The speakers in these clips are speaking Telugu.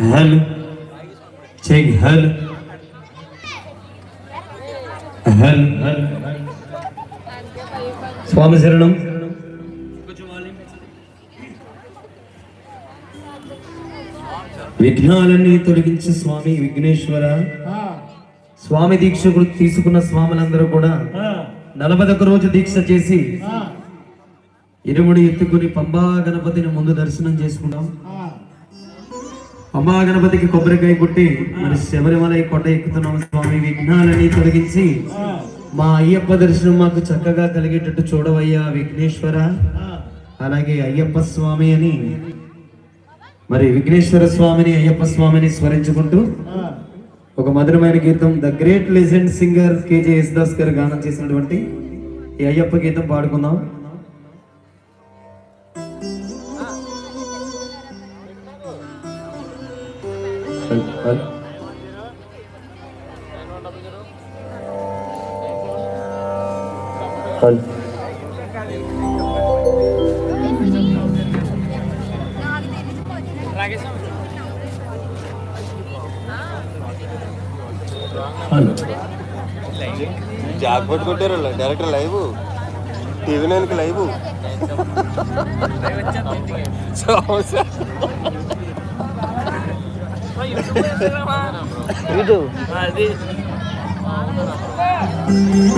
హల్. చెక్ హల్. హల్. హల్ స్వామి శరణం. విఘ్నాలన్నీ తొలగించు స్వామి విఘ్నేశ్వర. స్వామి దీక్ష తీసుకున్న స్వాములందరూ కూడా నలభై ఒక్క రోజు దీక్ష చేసి ఇరుముడి ఎత్తుకుని పంబా గణపతిని ముందు దర్శనం చేసుకున్నాం అమ్మా గణపతికి కొబ్బరికాయ కొట్టి మరి శబరిమల కొండ ఎక్కుతున్నాం స్వామి విఘ్నాలని తొలగించి మా అయ్యప్ప దర్శనం మాకు చక్కగా కలిగేటట్టు చూడవయ్యా విఘ్నేశ్వర. అలాగే అయ్యప్ప స్వామి అని మరి విఘ్నేశ్వర స్వామిని అయ్యప్ప స్వామిని స్మరించుకుంటూ ఒక మధురమైన గీతం the great legend singer KJ Yesudas గారు గానం చేసినటువంటి ఈ అయ్యప్ప గీతం పాడుకుందాం. జాక్ పట్టుకుంటారు డైరెక్టర్ లైవ్. టీవీ నైన్కి లైవ్. కన్యమూల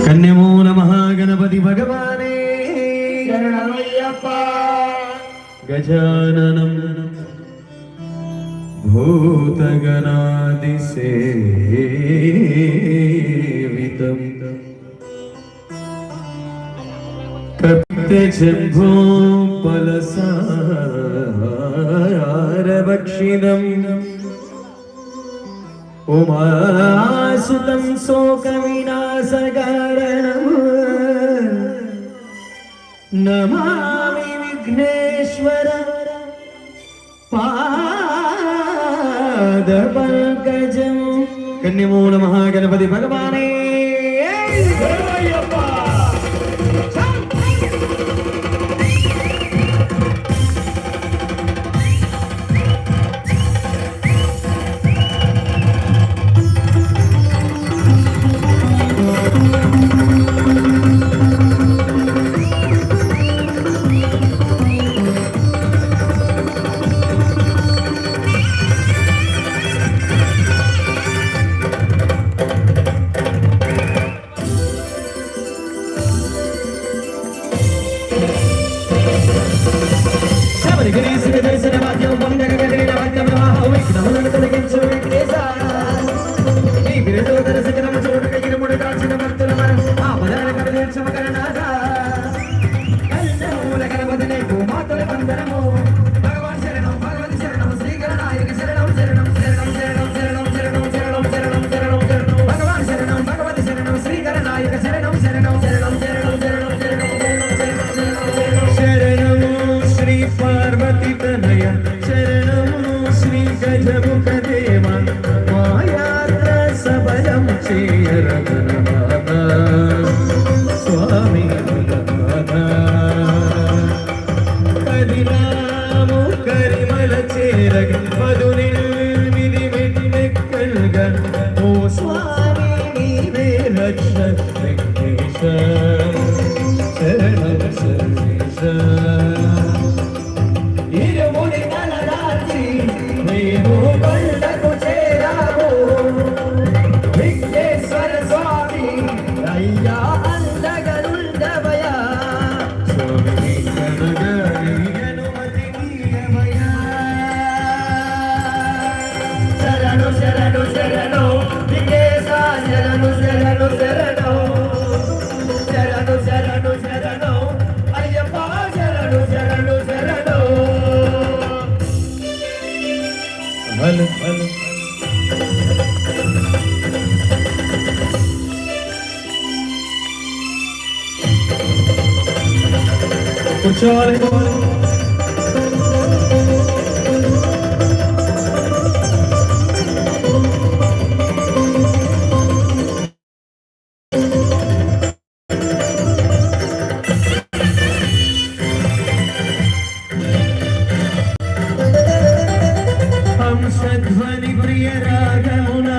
కన్యమో నమ గణపతి భగవానే. శరణమయ్యప్ప గజాననం भूतगणादिसेवितं कप्तजम्भोपलसारभक्षिणम् ഉമാസുതം ശോകവിനാശകരണം. നമാമി വിഘ്നേശ്വര പാദപങ്കജം കന്യമൂല മഹാഗണപതി ഭഗവാനേ. Parvati Tanaya, Sharanam Sri Gajamuka. Vekesha, Vekesha, Vekesha, Vekesha, Vekesha, Good job, Charlie. Hamsadhwani ప్రియ రాగమున.